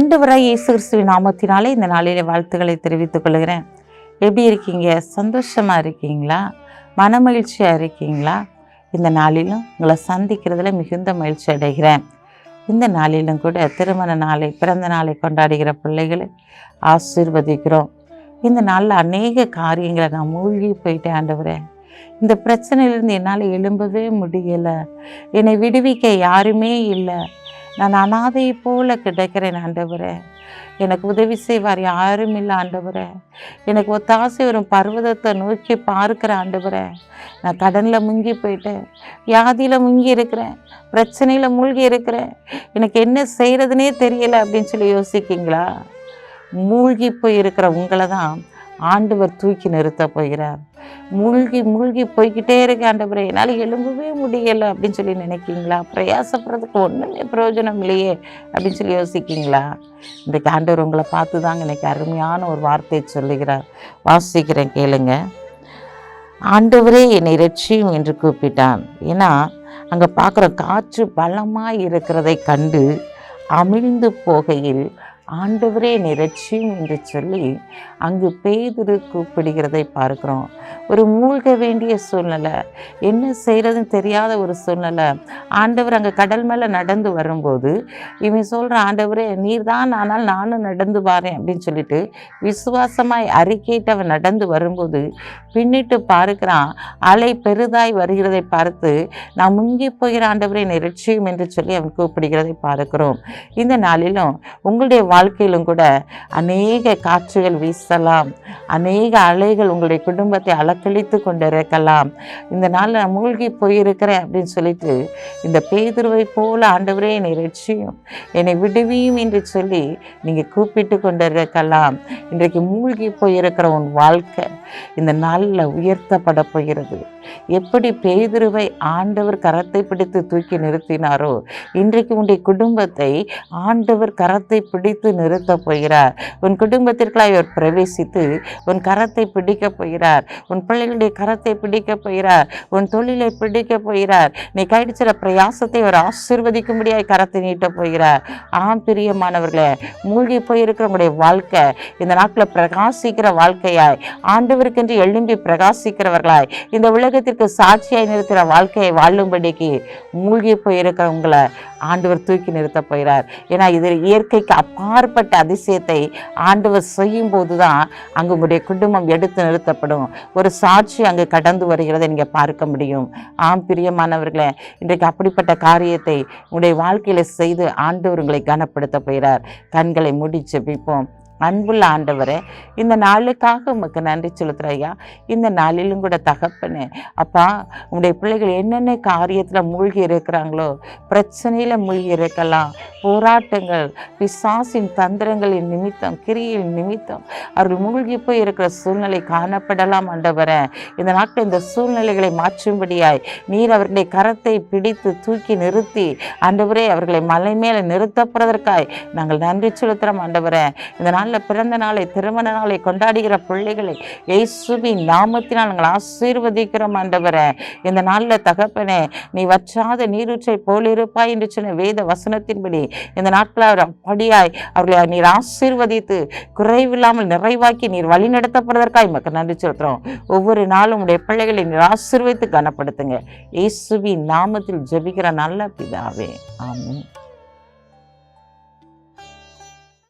ஆண்டவராய் இயேசு கிறிஸ்துவின் நாமத்தினாலே இந்த நாளிலே வாழ்த்துக்களை தெரிவித்துக் கொள்கிறேன். எப்படி இருக்கீங்க? சந்தோஷமாக இருக்கீங்களா? மனமகிழ்ச்சியாக இருக்கீங்களா? இந்த நாளிலும் உங்களை சந்திக்கிறதுல மிகுந்த மகிழ்ச்சி அடைகிறேன். இந்த நாளிலும் கூட திருமண நாளை பிறந்த நாளை கொண்டாடுகிற பிள்ளைகளை ஆசீர்வதிக்கிறோம். இந்த நாளில் அநேக காரியங்களை நான் மூழ்கி போயிட்டேன் ஆண்டவரேன் இந்த பிரச்சனையிலேருந்து என்னால் எழும்பவே முடியலை. என்னை விடுவிக்க யாருமே இல்லை. நான் அனாதையை போல கிடைக்கிறேன் ஆண்டவரே. எனக்கு உதவி செய்வார் யாரும் இல்லை ஆண்டவரே. எனக்கு ஒத்தாசை வரும் பர்வதத்தை நோக்கி பார்க்குற ஆண்டவரே. நான் கடனில் முங்கி போயிட்டேன் வியாதியில் முங்கி இருக்கிறேன் பிரச்சனையில் மூழ்கி இருக்கிறேன். எனக்கு என்ன செய்கிறதுனே தெரியலை அப்படின்னு சொல்லி யோசிக்கிங்களா மூழ்கி போய் இருக்கிற உங்களை தான் ஆண்டவர் தூக்கி நிறுத்த போகிறார். மூழ்கி மூழ்கி போய்கிட்டே இருக்க ஆண்டவரை. என்னால் எழும்பவே முடியலை அப்படின்னு சொல்லி நினைக்கிங்களா பிரயாசப்படுறதுக்கு ஒன்றுமே பிரயோஜனம் இல்லையே அப்படின்னு சொல்லி யோசிக்கிங்களா இந்த ஆண்டவர் உங்களை பார்த்து தாங்க இன்னைக்கு அருமையான ஒரு வார்த்தையை சொல்லுகிறார். வாசிக்கிறேன் கேளுங்க. ஆண்டவரே என்னை ரட்சியும் என்று கூப்பிட்டான். ஏன்னா அங்கே பார்க்குற காற்று பலமாக இருக்கிறதை கண்டு அமிழ்ந்து போகையில் ஆண்டவரே என்னை ரட்சியும் என்று சொல்லி அங்கு பேதுரு கூப்பிடுகிறதை பார்க்குறோம். ஒரு மூழ்க வேண்டிய சூழ்நிலை என்ன செய்கிறதுன்னு தெரியாத ஒரு சூழ்நிலை. ஆண்டவர் அங்கே கடல் மேலே நடந்து வரும்போது இவன் சொல்கிற ஆண்டவரே நீர் தான் ஆனால் நானும் நடந்து வரேன் அப்படின்னு சொல்லிட்டு விசுவாசமாய் அறிக்கையிட்டு அவன் நடந்து வரும்போது பின்னிட்டு பார்க்கிறான் அலை பெரிதாய் வருகிறதை பார்த்து நான் முங்கி போகிற ஆண்டவரை என்னை என்று சொல்லி அவன் கூப்பிடுகிறதை பார்க்கிறோம். இந்த நாளிலும் உங்களுடைய வாழ்க்கையிலும் கூட அநேக காற்றுகள் வீசலாம். அநேக அலைகள் உங்களுடைய குடும்பத்தை அலக்கழித்து கொண்டிருக்கலாம். இந்த நாளில் நான் மூழ்கி போயிருக்கிறேன் அப்படின்னு சொல்லிட்டு இந்த பேதுருவை போல ஆண்டவரே என்னை ரட்சியும். என்னை விடுவியும் என்று சொல்லி நீங்கள் கூப்பிட்டு கொண்டிருக்கலாம். இன்றைக்கு மூழ்கி போயிருக்கிற உன் வாழ்க்கை இந்த நாளில் உயர்த்தப்பட போகிறது. எப்படி பேதுருவை ஆண்டவர் கரத்தை பிடித்து தூக்கி நிறுத்தினாரோ இன்றைக்கு உன்னுடைய குடும்பத்தை ஆண்டவர் கரத்தை பிடித்து நிறுத்தப் போகிறார். உன் குடும்பத்திற்குள்ளாய் அவர் பிரவேசித்து உன் கரத்தை பிடிக்கப் போகிறார். உன் பிள்ளைகளுடைய கரத்தை பிடிக்கப் போகிறார். உன் தொழிலை பிடிக்கப் போகிறார். நீ கைடிச்சிட பிரயாசத்தை அவர் ஆசீர்வதிக்கும்படியாய் கரத்தை நீட்டப் போகிறார். ஆம் பிரியமானவர்களே மூழ்கி போயிருக்கிற உங்களுடைய வாழ்க்கை இந்த நாட்டில் பிரகாசிக்கிற வாழ்க்கையாய் ஆண்டவருக்கென்று எழும்பி பிரகாசிக்கிறவர்களாய் இந்த உலகத்திற்கு சாட்சியாய் நிறுத்துகிற வாழ்க்கையை வாழும்படிக்கு மூழ்கி போயிருக்கிறவங்களை ஆண்டவர் தூக்கி நிறுத்த போகிறார். ஏன்னா இது இயற்கைக்கு அப்பாற்பட்ட அதிசயத்தை ஆண்டவர் செய்யும் போது தான் அங்கு உங்களுடைய குடும்பம் எடுத்து நிறுத்தப்படும். ஒரு சாட்சி அங்கு கடந்து வருகிறதை நீங்கள் பார்க்க முடியும். ஆம் பிரியமானவர்களே இன்றைக்கு அப்படிப்பட்ட காரியத்தை உங்களுடைய வாழ்க்கையில் செய்து ஆண்டவர் உங்களை கனப்படுத்த போகிறார். கண்களை மூடி ஜெபிப்போம். அன்புள்ள ஆண்டவரே இந்த நாளுக்காக உமக்கு நன்றி செலுத்துகிற ஐயா. இந்த நாளிலும் கூட தகப்பனே அப்பா உங்களுடைய பிள்ளைகள் என்னென்ன காரியத்தில் மூழ்கி இருக்கிறாங்களோ பிரச்சனையில் மூழ்கி இருக்கலாம். போராட்டங்கள் பிசாசின் தந்திரங்களின் நிமித்தம் கிரியின் நிமித்தம் அவர்கள் மூழ்கி போய் இருக்கிற சூழ்நிலை காணப்படலாம் ஆண்டவரே. இந்த நாட்டில் இந்த சூழ்நிலைகளை மாற்றும்படியாய் நீர் அவர்களுடைய கரத்தை பிடித்து தூக்கி நிறுத்தி ஆண்டவரே அவர்களை மலை மேலே நிறுத்தப்படுவதற்காய் நாங்கள் நன்றி செலுத்துகிறோம் ஆண்டவரே. இந்த நாள் நாளில் பிறந்த நாளை திருமண நாளை கொண்டாடுகிற பிள்ளைகளை இயேசுவின் நாமத்தினால் நாங்கள் ஆசீர்வதிக்கிறோம் ஆண்டவரே. இந்த நாளில் தகப்பனே நீ வற்றாத நீரூற்றை போலிருப்பாய் என்று சொன்ன வேத வசனத்தின்படி இந்த நாட்களில் அவர் அப்படியாய் அவர்களை நீர் ஆசீர்வதித்து குறைவில்லாமல் நிறைவாக்கி நீர் வழிநடத்தப்படுவதற்காய் மக்கள் நன்றி செலுத்துகிறோம். ஒவ்வொரு நாளும் உடைய பிள்ளைகளை நீர் ஆசீர்வதித்து கனப்படுத்துங்க. இயேசுவின் நாமத்தில் ஜெபிக்கிற நல்ல பிதாவே. ஆமாம்